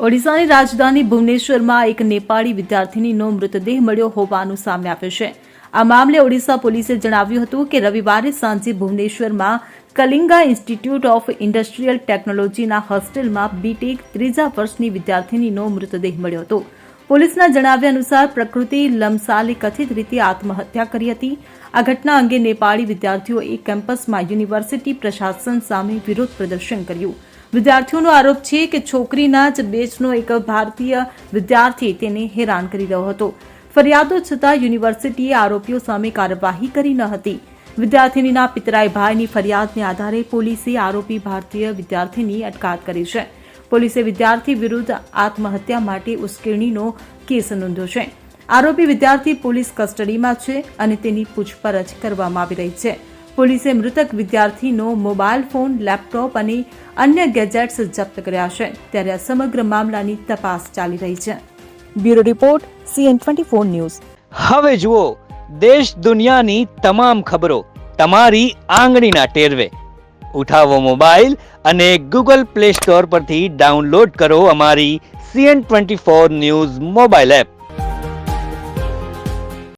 ઓડિશાની રાજધાની ભુવનેશ્વરમાં એક નેપાળી વિદ્યાર્થીનીનો મૃતદેહ મળ્યો હોવાનું સામે આવ્યું છે. આ મામલે ઓડિશા પોલીસે જણાવ્યું હતું કે રવિવારે સાંજે ભુવનેશ્વરમાં કલિંગા ઇન્સ્ટિટ્યૂટ ઓફ ઇન્ડસ્ટ્રીયલ ટેકનોલોજીના હોસ્ટેલમાં બીટેક ત્રીજા વર્ષની વિદ્યાર્થીનીનો મૃતદેહ મળ્યો હતો. પોલીસના જણાવ્યા અનુસાર પ્રકૃતિ લમસાલે કથિત રીતે આત્મહત્યા કરી હતી. આ ઘટના અંગે નેપાળી વિદ્યાર્થીઓએ કેમ્પસમાં યુનિવર્સિટી પ્રશાસન સામે વિરોધ પ્રદર્શન કર્યું. વિદ્યાર્થીઓનો આરોપ છે કે છોકરીના જ બેચનો એક ભારતીય વિદ્યાર્થી તેને હેરાન કરી રહ્યો હતો. ફરિયાદો છતાં યુનિવર્સિટીએ આરોપીઓ સામે કાર્યવાહી કરી ન હતી. વિદ્યાર્થીનીના પિતરાઈ ભાઈની ફરિયાદને આધારે પોલીસે આરોપી ભારતીય વિદ્યાર્થીની અટકાયત કરી છે. પોલીસે વિદ્યાર્થી વિરુદ્ધ આત્મહત્યા માટે ઉશ્કેરણીનો કેસ નોંધ્યો છે. આરોપી વિદ્યાર્થી પોલીસ કસ્ટડીમાં છે અને તેની પૂછપરછ કરવામાં આવી રહી છે. પોલીસે મૃતક વિદ્યાર્થીનો મોબાઈલ ફોન લેપટોપ અને અન્ય ગેજેટ્સ જપ્ત કર્યા છે. ત્યારે આ સમગ્ર મામલાની તપાસ ચાલી રહી છે. Bureau report CN twenty four news. હવે જુઓ દેશ દુનિયાની તમામ ખબરો તમારી આંગળીના ટેરવે. ઉઠાવો મોબાઈલ અને ગૂગલ પ્લે સ્ટોર પરથી ડાઉનલોડ કરો અમારી CN twenty four news mobile app.